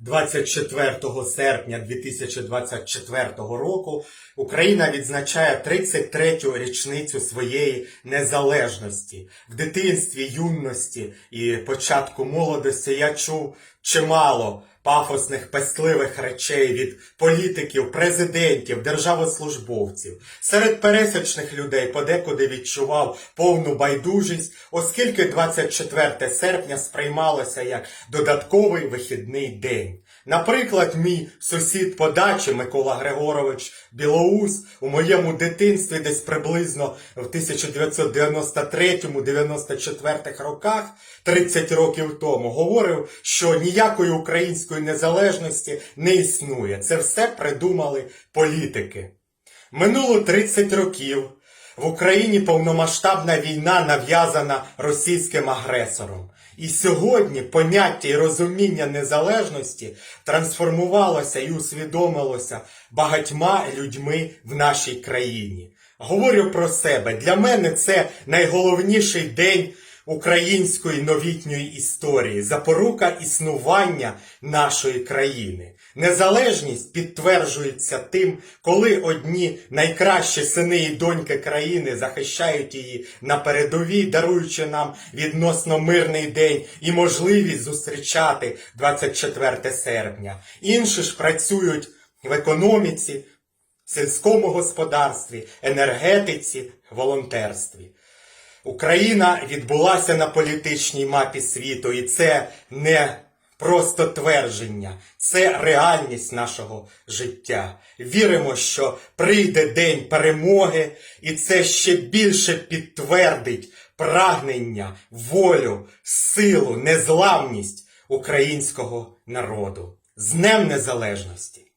24 серпня 2024 року Україна відзначає 33-ю річницю своєї незалежності. В дитинстві, юності і початку молодості я чув чимало пафосних пестливих речей від політиків, президентів, державослужбовців. Серед пересічних людей подекуди відчував повну байдужість, оскільки 24 серпня сприймалося як додатковий вихідний день. Наприклад, мій сусід по дачі Микола Григорович Білоус у моєму дитинстві десь приблизно в 1993-94 роках, 30 років тому, говорив, що ніякої української незалежності не існує. Це все придумали політики. Минуло 30 років. В Україні повномасштабна війна нав'язана російським агресором. І сьогодні поняття і розуміння незалежності трансформувалося і усвідомилося багатьма людьми в нашій країні. Говорю про себе. Для мене це найголовніший день української новітньої історії, запорука існування нашої країни. Незалежність підтверджується тим, коли одні найкращі сини і доньки країни захищають її на передовій, даруючи нам відносно мирний день і можливість зустрічати 24 серпня. Інші ж працюють в економіці, сільському господарстві, енергетиці, волонтерстві. Україна відбулася на політичній мапі світу, і це не просто твердження, це реальність нашого життя. Віримо, що прийде день перемоги, і це ще більше підтвердить прагнення, волю, силу, незламність українського народу. З Днем Незалежності!